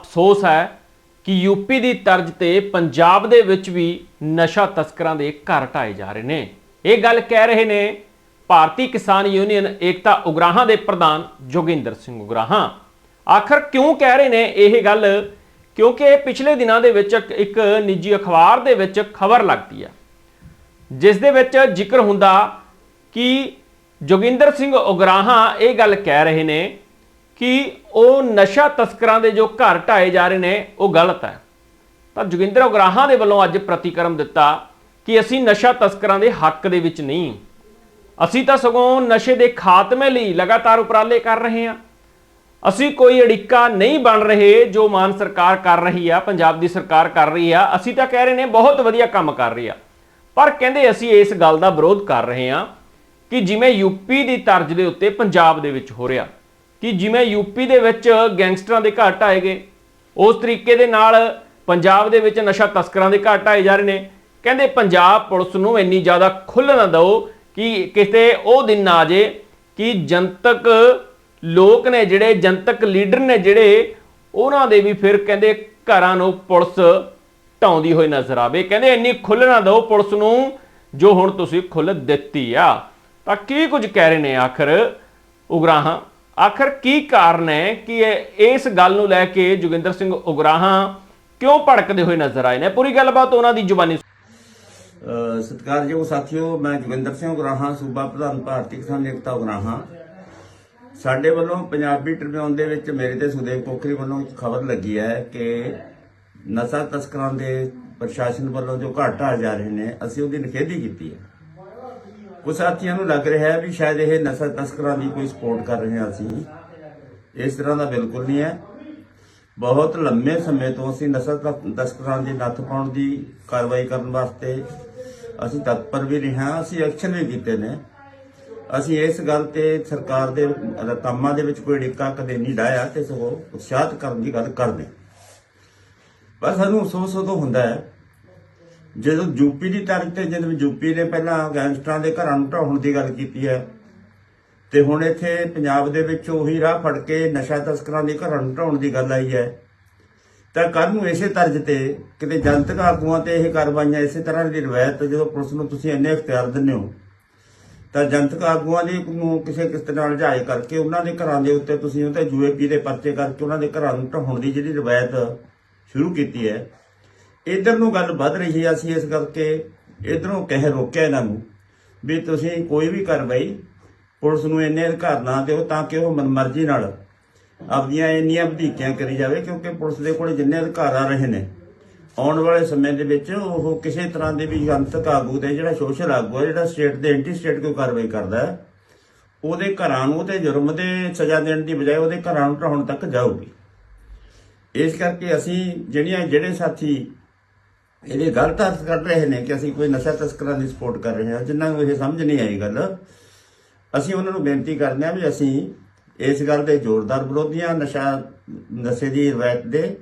ਅਫਸੋਸ ਹੈ ਕਿ ਯੂਪੀ ਦੀ ਤਰਜ਼ ਤੇ ਪੰਜਾਬ ਦੇ ਵਿੱਚ ਵੀ ਨਸ਼ਾ ਤਸਕਰਾਂ ਦੇ ਘਰ ਢਾਏ ਜਾ ਰਹੇ ਨੇ। ਇਹ ਗੱਲ ਕਹਿ ਰਹੇ ਨੇ ਭਾਰਤੀ ਕਿਸਾਨ ਯੂਨੀਅਨ ਏਕਤਾ ਉਗਰਾਹਾਂ ਦੇ ਪ੍ਰਧਾਨ ਜੋਗਿੰਦਰ ਸਿੰਘ ਉਗਰਾਹਾਂ। ਆਖਰ ਕਿਉਂ ਕਹਿ ਰਹੇ ਨੇ ਇਹ ਗੱਲ? ਕਿਉਂਕਿ ਇਹ ਪਿਛਲੇ ਦਿਨਾਂ ਦੇ ਵਿੱਚ ਇੱਕ- ਨਿੱਜੀ ਅਖਬਾਰ ਦੇ ਵਿੱਚ ਖਬਰ ਲੱਗਦੀ ਆ। ਜਿਸ ਦੇ ਵਿੱਚ ਜ਼ਿਕਰ ਹੁੰਦਾ ਕਿ ਜੋਗਿੰਦਰ ਸਿੰਘ ਉਗਰਾਹਾਂ ਇਹ ਗੱਲ ਕਹਿ ਰਹੇ ਨੇ ਕਿ ਉਹ ਨਸ਼ਾ ਤਸਕਰਾਂ ਦੇ ਜੋ ਘਰ ਢਾਏ ਜਾ ਰਹੇ ਨੇ, ਉਹ ਗਲਤ ਹੈ। ਤਾਂ ਜੋਗਿੰਦਰ ਉਗਰਾਹਾਂ ਦੇ ਵੱਲੋਂ ਅੱਜ ਪ੍ਰਤੀਕਰਮ ਦਿੱਤਾ ਕਿ ਅਸੀਂ ਨਸ਼ਾ ਤਸਕਰਾਂ ਦੇ ਹੱਕ ਦੇ ਵਿੱਚ ਨਹੀਂ। ਅਸੀਂ ਤਾਂ ਸਗੋਂ ਨਸ਼ੇ ਦੇ ਖਾਤਮੇ ਲਈ ਲਗਾਤਾਰ ਉਪਰਾਲੇ ਕਰ ਰਹੇ ਹਾਂ। ਅਸੀਂ ਕੋਈ ਅੜਿੱਕਾ ਨਹੀਂ ਬਣ ਰਹੇ ਜੋ ਮਾਨ ਸਰਕਾਰ ਕਰ ਰਹੀ ਆ, ਪੰਜਾਬ ਦੀ ਸਰਕਾਰ ਕਰ ਰਹੀ ਆ। ਅਸੀਂ ਤਾਂ ਕਹਿ ਰਹੇ ਨੇ ਬਹੁਤ ਵਧੀਆ ਕੰਮ ਕਰ ਰਹੀ ਆ। ਪਰ ਕਹਿੰਦੇ ਅਸੀਂ ਇਸ ਗੱਲ ਦਾ ਵਿਰੋਧ ਕਰ ਰਹੇ ਹਾਂ ਕਿ ਜਿਵੇਂ ਯੂਪੀ ਦੀ ਤਰਜ਼ ਦੇ ਉੱਤੇ ਪੰਜਾਬ ਦੇ ਵਿੱਚ ਹੋ ਰਿਹਾ। ਕਿ ਜਿਵੇਂ ਯੂਪੀ ਦੇ ਵਿੱਚ ਗੈਂਗਸਟਰਾਂ ਦੇ ਘਾਟ ਆਏ ਗਏ, ਉਸ ਤਰੀਕੇ ਦੇ ਨਾਲ ਪੰਜਾਬ ਦੇ ਵਿੱਚ ਨਸ਼ਾ ਤਸਕਰਾਂ ਦੇ ਘਾਟ ਆਏ ਜਾ ਰਹੇ ਨੇ। ਕਹਿੰਦੇ ਪੰਜਾਬ ਪੁਲਿਸ ਨੂੰ ਇੰਨੀ ਜ਼ਿਆਦਾ ਖੁੱਲ੍ਹ ਨਾ ਦਿਓ ਕਿ ਕਿਤੇ ਉਹ ਦਿਨ ਨਾ ਆ ਜੇ ਕਿ ਜਨਤਕ ਲੋਕ ਨੇ ਜਿਹੜੇ, ਜਨਤਕ ਲੀਡਰ ਨੇ ਜਿਹੜੇ, ਉਹਨਾਂ ਦੇ ਵੀ ਫਿਰ ਕਹਿੰਦੇ ਘਰਾਂ ਨੂੰ ਪੁਲਿਸ ਢਾਉਂਦੀ ਹੋਈ ਨਜ਼ਰ ਆਵੇ। ਕਹਿੰਦੇ ਇੰਨੀ ਖੁੱਲ੍ਹ ਨਾ ਦਿਓ ਪੁਲਿਸ ਨੂੰ ਜੋ ਹੁਣ ਤੁਸੀਂ ਖੁੱਲ੍ਹ ਦਿੱਤੀ ਆ। ਤਾਂ ਕੀ ਕੁਝ ਕਹਿ ਰਹੇ ਨੇ ਆਖਰ ਉਗਰਾਹਾਂ? ਆਖਰ ਕੀ ਕਾਰਨ ਹੈ ਕਿ ਇਸ ਗੱਲ ਨੂੰ ਲੈ ਕੇ ਜੋਗਿੰਦਰ ਸਿੰਘ ਉਗਰਾਹਾਂ ਕਿਉਂ ਭੜਕਦੇ ਹੋਏ ਨਜ਼ਰ ਆਏ ਨੇ? ਪੂਰੀ ਗੱਲਬਾਤ ਉਹਨਾਂ ਦੀ ਜ਼ੁਬਾਨੀ ਸਤਿਕਾਰਯੋਗ ਸਾਥੀਓ, ਮੈਂ ਜੋਗਿੰਦਰ ਸਿੰਘ ਉਗਰਾਹਾਂ, ਸੂਬਾ ਪ੍ਰਧਾਨ ਭਾਰਤੀ ਕਿਸਾਨ ਏਕਤਾ ਉਗਰਾਹਾਂ। ਸਾਡੇ ਵੱਲੋਂ ਪੰਜਾਬੀ ਟ੍ਰਿਬਿਊਨ ਦੇ ਵਿੱਚ ਮੇਰੇ ਤੇ ਸੁਦੇਵ ਕੋਕਰੀ ਵੱਲੋਂ ਖਬਰ ਲੱਗੀ ਹੈ ਕਿ ਨਸ਼ਾ ਤਸਕਰਾਂ ਦੇ ਪ੍ਰਸ਼ਾਸਨ ਵੱਲੋਂ ਜੋ ਘਾਟਾ ਆ ਜਾ ਰਹੇ ਨੇ, ਅਸੀਂ ਉਹਦੀ ਨਿਖੇਧੀ ਕੀਤੀ ਹੈ। ਕੁਝ ਸਾਥੀਆਂ ਨੂੰ ਲੱਗ ਰਿਹਾ ਹੈ ਵੀ ਸ਼ਾਇਦ ਇਹ ਨਸ਼ਾ ਤਸਕਰਾਂ ਦੀ ਕੋਈ ਸਪੋਰਟ ਕਰ ਰਹੇ ਹਾਂ ਅਸੀਂ। ਇਸ ਤਰ੍ਹਾਂ ਦਾ ਬਿਲਕੁਲ ਨਹੀਂ ਹੈ। ਬਹੁਤ ਲੰਮੇ ਸਮੇਂ ਤੋਂ ਅਸੀਂ ਨਸ਼ਾ ਤਸਕਰਾਂ ਦੀ ਨੱਥ ਪਾਉਣ ਦੀ ਕਾਰਵਾਈ ਕਰਨ ਵਾਸਤੇ ਅਸੀਂ ਤਤਪਰ ਵੀ ਰਿਹਾ ਅਸੀਂ ਐਕਸ਼ਨ ਵੀ ਕੀਤੇ ਨੇ। ਅਸੀਂ ਇਸ ਗੱਲ ਤੇ ਸਰਕਾਰ ਦੇ ਕੰਮਾਂ ਦੇ ਵਿੱਚ ਕੋਈ ਡਿੱਕਾ ਕਦੇ ਨਹੀਂ ਡਾਇਆ ਤੇ ਸਗੋਂ ਉਤਸ਼ਾਹਤ ਕਰਨ ਦੀ ਗੱਲ ਕਰਦੇ ਪਰ ਸਾਨੂੰ ਅਫਸੋਸ ਉਦੋਂ ਹੁੰਦਾ ਹੈ ਜਦੋਂ ਯੂਪੀ ਦੀ ਤਾਰੀਖ ਤੇ ਜਦੋਂ ਯੂਪੀ ਨੇ ਪਹਿਲਾਂ ਗੈਂਗਸਟਰਾਂ ਦੇ ਘਰਾਂ ਨੂੰ ਢਾਉਣ ਦੀ ਗੱਲ ਕੀਤੀ ਹੈ, ਤੇ ਹੁਣ ਇੱਥੇ ਪੰਜਾਬ ਦੇ ਵਿੱਚ ਉਹੀ ਰਾਹ ਫੜ ਕੇ ਨਸ਼ਾ ਤਸਕਰਾਂ ਦੇ ਘਰਾਂ ਨੂੰ ਢਾਉਣ ਦੀ ਗੱਲ ਆਈ ਹੈ, ਤਾਂ ਕੱਲ ਨੂੰ ਇਸੇ ਤਰਜ਼ ਤੇ ਕਿਤੇ ਜਨਤਕ ਆਗੂਆਂ ਤੇ ਇਹ ਕਾਰਵਾਈਆਂ ਇਸੇ ਤਰ੍ਹਾਂ ਦੀ ਰਵਾਇਤ ਜਦੋਂ ਪੁਲਿਸ ਨੂੰ ਤੁਸੀਂ ਇੰਨੇ ਇਖਤਿਆਰ ਦਿੰਦੇ ਹੋ, ਤਾਂ ਜਨਤਕ ਆਗੂਆਂ ਦੀ ਨੂੰ ਕਿਸੇ ਕਿਸ ਨਾਲ ਜਾਇ ਕਰਕੇ ਉਹਨਾਂ ਦੇ ਘਰਾਂ ਦੇ ਉੱਤੇ ਤੁਸੀਂ ਉਹਤੇ ਯੂਏਪੀ ਦੇ ਪਰਚੇ ਕਰਕੇ ਉਹਨਾਂ ਦੇ ਘਰਾਂ ਨੂੰ ਢਾਉਣ ਦੀ ਜਿਹੜੀ ਰਵਾਇਤ ਸ਼ੁਰੂ ਕੀਤੀ ਹੈ ਇਧਰ ਨੂੰ ਗੱਲ ਵੱਧ ਰਹੀ ਹੈ ਅਸੀਂ ਇਸ ਕਰਕੇ ਇਧਰੋਂ ਕਹਿ ਰੋਕਿਆ ਇਹਨਾਂ ਨੂੰ ਵੀ ਤੁਸੀਂ ਕੋਈ ਵੀ ਕਾਰਵਾਈ ਪੁਲਿਸ ਨੂੰ ਇੰਨੇ ਅਧਿਕਾਰ ਨਾ ਦਿਓ ਤਾਂ ਕਿ ਉਹ ਮਨਮਰਜ਼ੀ ਨਾਲ ਆਪਦੀਆਂ ਇੰਨੀਆਂ ਵਧੀਕੀਆਂ ਕਰੀ ਜਾਵੇ, ਕਿਉਂਕਿ ਪੁਲਿਸ ਦੇ ਕੋਲ ਜਿੰਨੇ ਅਧਿਕਾਰ ਆ ਰਹੇ ਨੇ, ਆਉਣ ਵਾਲੇ ਸਮੇਂ ਦੇ ਵਿੱਚ ਉਹ ਕਿਸੇ ਤਰ੍ਹਾਂ ਦੇ ਵੀ ਜਨਤਕ ਆਗੂ ਦੇ ਜਿਹੜਾ ਸੋਸ਼ਲ ਆਗੂ ਹੈ ਜਿਹੜਾ ਸਟੇਟ ਦੇ ਐਂਟੀ ਸਟੇਟ ਕੋਈ ਕਾਰਵਾਈ ਕਰਦਾ ਹੈ ਉਹਦੇ ਘਰਾਂ ਨੂੰ ਉਹਦੇ ਜੁਰਮ ਦੇ ਸਜ਼ਾ ਦੇਣ ਦੀ ਬਜਾਏ ਉਹਦੇ ਘਰਾਂ ਨੂੰ ਢਾਉਣ ਤੱਕ ਜਾਊਗੀ। ਇਸ ਕਰਕੇ ਅਸੀਂ ਜਿਹੜੀਆਂ, ਜਿਹੜੇ ਸਾਥੀ ਇਹਦੇ ਗਲਤ ਅਰਥ ਕੱਢ ਰਹੇ ਨੇ ਕਿ ਅਸੀਂ ਕੋਈ ਨਸ਼ਾ ਤਸਕਰਾਂ ਦੀ ਸਪੋਰਟ ਕਰ ਰਹੇ ਹਾਂ ਜਿਨ੍ਹਾਂ ਨੂੰ ਇਹ ਸਮਝ ਨਹੀਂ ਆਈ ਗੱਲ। ਅਸੀਂ ਉਹਨਾਂ ਨੂੰ ਬੇਨਤੀ ਕਰਦੇ ਹਾਂ ਵੀ ਅਸੀਂ ਇਸ ਗੱਲ ਦੇ ਜ਼ੋਰਦਾਰ ਵਿਰੋਧੀਆਂ ਨਸ਼ਾ, ਨਸ਼ੇ ਦੀ ਰਵਾਇਤ ਦੇ,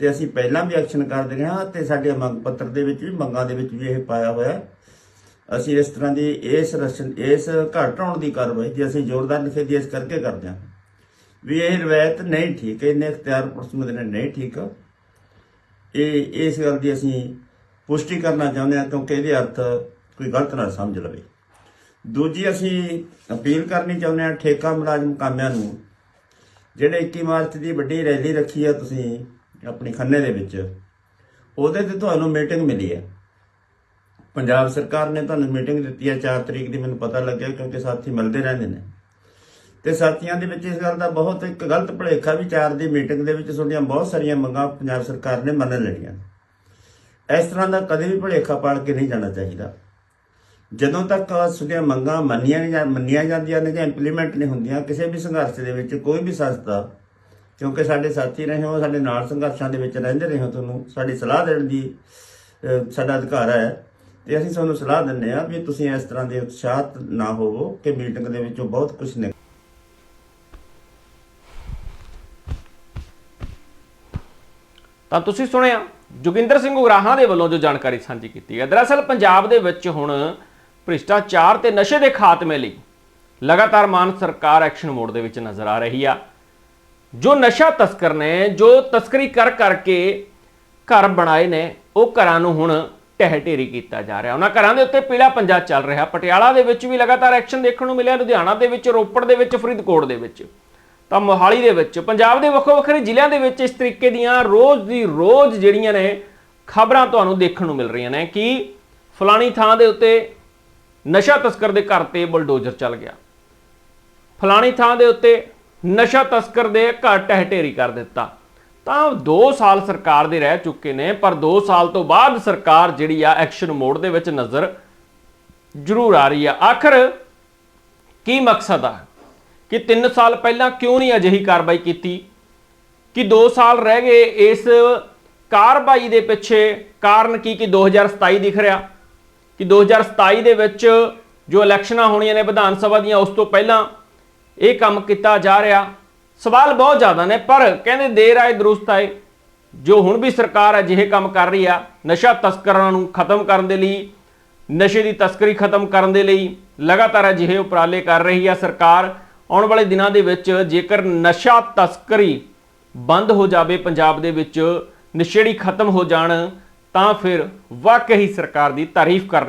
ਤੇ ਅਸੀਂ ਪਹਿਲਾਂ ਵੀ ਐਕਸ਼ਨ ਕਰਦੇ ਰਹੇ ਹਾਂ ਤੇ ਸਾਡੇ ਮੰਗ ਪੱਤਰ ਦੇ ਵਿੱਚ ਵੀ, ਮੰਗਾਂ ਦੇ ਵਿੱਚ ਵੀ ਇਹ ਪਾਇਆ ਹੋਇਆ। ਅਸੀਂ ਇਸ ਤਰ੍ਹਾਂ ਦੀ ਇਸ ਰਸਨ, ਇਸ ਘਟਾਉਣ ਦੀ ਕਾਰਵਾਈ ਜੇ ਅਸੀਂ ਜ਼ੋਰਦਾਰ ਨਿਖੇਧੀ ਇਸ ਕਰਕੇ ਕਰਦੇ ਹਾਂ। ਵੀ ਇਹ ਰਵਾਇਤ ਨਹੀਂ ਠੀਕ, ਇਹਨੇ ਇਖਤਿਆਰ ਪੁਲਿਸ ਨੂੰ ਦੇਣਾ ਨਹੀਂ ਠੀਕ। ਇਹ ਇਸ ਗੱਲ ਦੀ ਅਸੀਂ ਪੁਸ਼ਟੀ ਕਰਨਾ ਚਾਹੁੰਦੇ ਹਾਂ ਕਿਉਂਕਿ ਇਹਦੇ ਅਰਥ ਕੋਈ ਗਲਤ ਨਾ ਸਮਝ ਲਵੇ। ਦੂਜੀ ਅਸੀਂ ਅਪੀਲ ਕਰਨੀ ਚਾਹੁੰਦੇ ਹਾਂ ਠੇਕਾ ਮੁਲਾਜ਼ਮ ਕਾਮਿਆਂ ਨੂੰ, ਜਿਹੜੇ 21 ਮਾਰਚ ਦੀ ਵੱਡੀ ਰੈਲੀ ਰੱਖੀ ਆ ਤੁਸੀਂ ਆਪਣੀ ਖੰਨੇ ਦੇ ਵਿੱਚ, ਉਹਦੇ ਤੇ ਤੁਹਾਨੂੰ ਮੀਟਿੰਗ ਮਿਲੀ ਹੈ ਪੰਜਾਬ ਸਰਕਾਰ ਨੇ ਤੁਹਾਨੂੰ ਮੀਟਿੰਗ ਦਿੱਤੀ ਹੈ 4 ਤਰੀਕ ਦੀ ਮੈਨੂੰ ਪਤਾ ਲੱਗਿਆ ਕਿਉਂਕਿ ਸਾਥੀ ਮਿਲਦੇ ਰਹਿੰਦੇ ਨੇ। ਤੇ ਸਾਥੀਆਂ ਦੇ ਵਿੱਚ ਇਸ ਗੱਲ ਦਾ ਬਹੁਤ ਇੱਕ ਗਲਤ ਭੁਲੇਖਾ ਵੀ 4 ਦੀ ਮੀਟਿੰਗ ਦੇ ਵਿੱਚ ਤੁਹਾਡੀਆਂ ਬਹੁਤ ਸਾਰੀਆਂ ਮੰਗਾਂ ਪੰਜਾਬ ਸਰਕਾਰ ਨੇ ਮੰਨ ਲੈਣੀਆਂ। ਇਸ ਤਰ੍ਹਾਂ ਦਾ ਕਦੇ ਵੀ ਭੁਲੇਖਾ ਪਾਲ ਕੇ ਨਹੀਂ ਜਾਣਾ ਚਾਹੀਦਾ। ਜਦੋਂ ਤੱਕ ਤੁਹਾਡੀਆਂ ਮੰਗਾਂ ਮੰਨੀਆਂ ਨਹੀਂ ਜਾਂ ਮੰਨੀਆਂ ਜਾਂਦੀਆਂ ਨੇ ਜਾਂ ਇੰਪਲੀਮੈਂਟ ਨਹੀਂ ਹੁੰਦੀਆਂ, ਕਿਸੇ ਵੀ ਸੰਘਰਸ਼ ਦੇ ਵਿੱਚ ਕੋਈ ਵੀ ਸੰਸਥਾ, ਕਿਉਂਕਿ ਸਾਡੇ ਸਾਥੀ ਰਹੇ ਹੋ, ਸਾਡੇ ਨਾਲ ਸੰਘਰਸ਼ਾਂ ਦੇ ਵਿੱਚ ਰਹਿੰਦੇ ਰਹੇ ਹੋ ਤੁਹਾਨੂੰ, ਸਾਡੀ ਸਲਾਹ ਦੇਣ ਦੀ ਸਾਡਾ ਅਧਿਕਾਰ ਹੈ। ਤੇ ਅਸੀਂ ਤੁਹਾਨੂੰ ਸਲਾਹ ਦਿੰਦੇ ਆ ਵੀ ਤੁਸੀਂ ਇਸ ਤਰ੍ਹਾਂ ਦੇ ਉਤਸ਼ਾਹਤ ਨਾ ਹੋਵੋ ਕਿ ਮੀਟਿੰਗ ਦੇ ਵਿੱਚੋਂ ਬਹੁਤ ਕੁਝ ਤਾਂ ਤੁਸੀਂ ਸੁਣਿਆ, ਜੋਗਿੰਦਰ ਸਿੰਘ ਉਗਰਾਹਾਂ ਦੇ ਵੱਲੋਂ ਜੋ ਜਾਣਕਾਰੀ ਸਾਂਝੀ ਕੀਤੀ ਹੈ। ਦਰਅਸਲ ਪੰਜਾਬ ਦੇ ਵਿੱਚ ਹੁਣ ਭ੍ਰਿਸ਼ਟਾਚਾਰ ਤੇ ਨਸ਼ੇ ਦੇ ਖਾਤਮੇ ਲਈ ਲਗਾਤਾਰ ਮਾਨ ਸਰਕਾਰ ਐਕਸ਼ਨ ਮੋਡ ਦੇ ਵਿੱਚ ਨਜ਼ਰ ਆ ਰਹੀ ਆ। ਜੋ ਨਸ਼ਾ ਤਸਕਰ ਨੇ, ਜੋ ਤਸਕਰੀ ਕਰ ਕਰਕੇ ਘਰ ਬਣਾਏ ਨੇ, ਉਹ ਘਰਾਂ ਨੂੰ ਹੁਣ ਢਹਿ ਢੇਰੀ ਕੀਤਾ ਜਾ ਰਿਹਾ। ਉਹਨਾਂ ਘਰਾਂ ਦੇ ਉੱਤੇ ਪੀਲਾ ਪੰਜਾ ਚੱਲ ਰਿਹਾ। ਪਟਿਆਲਾ ਦੇ ਵਿੱਚ ਵੀ ਲਗਾਤਾਰ ਐਕਸ਼ਨ ਦੇਖਣ ਨੂੰ ਮਿਲਿਆ। ਲੁਧਿਆਣਾ ਦੇ ਵਿੱਚ, ਰੋਪੜ ਦੇ ਵਿੱਚ, ਫਰੀਦਕੋਟ ਦੇ ਵਿੱਚ। ਤਾਂ ਮੋਹਾਲੀ ਦੇ ਵਿੱਚ, ਪੰਜਾਬ ਦੇ ਵੱਖੋ ਵੱਖਰੇ ਜ਼ਿਲ੍ਹਿਆਂ ਦੇ ਵਿੱਚ ਇਸ ਤਰੀਕੇ ਦੀਆਂ ਰੋਜ਼ ਦੀ ਰੋਜ਼ ਜਿਹੜੀਆਂ ਨੇ ਖਬਰਾਂ ਤੁਹਾਨੂੰ ਦੇਖਣ ਨੂੰ ਮਿਲ ਰਹੀਆਂ ਨੇ ਕਿ ਫਲਾਣੀ ਥਾਂ ਦੇ ਉੱਤੇ ਨਸ਼ਾ ਤਸਕਰ ਦੇ ਘਰ ਤੇ ਬੁਲਡੋਜ਼ਰ ਚੱਲ ਗਿਆ। ਫਲਾਣੀ ਥਾਂ ਦੇ ਉੱਤੇ ਨਸ਼ਾ ਤਸਕਰ ਦੇ ਘਰ ਟਹਿਟੇਰੀ ਕਰ ਦਿੱਤਾ। ਤਾਂ 2 ਸਾਲ ਸਰਕਾਰ ਦੇ ਰਹਿ ਚੁੱਕੇ ਨੇ, ਪਰ 2 ਸਾਲ ਤੋਂ ਬਾਅਦ ਸਰਕਾਰ ਜਿਹੜੀ ਆ ਐਕਸ਼ਨ ਮੋਡ ਦੇ ਵਿੱਚ ਨਜ਼ਰ ਜ਼ਰੂਰ ਆ ਰਹੀ ਆ। ਆਖਰ ਕੀ ਮਕਸਦ ਆ? ਕਿ 3 ਸਾਲ ਪਹਿਲਾਂ ਕਿਉਂ ਨਹੀਂ ਅਜਿਹੀ ਕਾਰਵਾਈ ਕੀਤੀ? ਕਿ 2 ਸਾਲ ਰਹਿ ਗਏ ਇਸ ਕਾਰਵਾਈ ਦੇ ਪਿੱਛੇ ਕਾਰਨ ਕੀ ਕਿ 2027 ਦਿਖ ਰਿਹਾ? ਕਿ 2027 ਦੇ ਵਿੱਚ ਜੋ ਇਲੈਕਸ਼ਨਾਂ ਹੋਣੀਆਂ ਨੇ ਵਿਧਾਨ ਸਭਾ ਦੀਆਂ, ਉਸ ਤੋਂ ਪਹਿਲਾਂ ਇਹ ਕੰਮ ਕੀਤਾ ਜਾ ਰਿਹਾ। ਸਵਾਲ ਬਹੁਤ ਜ਼ਿਆਦਾ ਨੇ, ਪਰ ਕਹਿੰਦੇ ਦੇਰ ਆਏ, ਦਰੁਸਤ ਆਏ। ਜੋ ਹੁਣ ਵੀ ਸਰਕਾਰ ਅਜਿਹੇ ਕੰਮ ਕਰ ਰਹੀ ਆ, ਨਸ਼ਾ ਤਸਕਰਾਂ ਨੂੰ ਖਤਮ ਕਰਨ ਦੇ ਲਈ, ਨਸ਼ੇ ਦੀ ਤਸਕਰੀ ਖਤਮ ਕਰਨ ਦੇ ਲਈ ਲਗਾਤਾਰ ਅਜਿਹੇ ਉਪਰਾਲੇ ਕਰ ਰਹੀ ਆ ਸਰਕਾਰ ਆਉਣ ਵਾਲੇ ਦਿਨਾਂ ਦੇ ਵਿੱਚ ਜੇਕਰ ਨਸ਼ਾ ਤਸਕਰੀ ਬੰਦ ਹੋ ਜਾਵੇ, ਪੰਜਾਬ ਦੇ ਵਿੱਚ ਨਸ਼ੇੜੀ ਖਤਮ ਹੋ ਜਾਣ, ਤਾਂ ਫਿਰ ਵਾਕਈ ਸਰਕਾਰ ਦੀ ਤਾਰੀਫ ਕਰ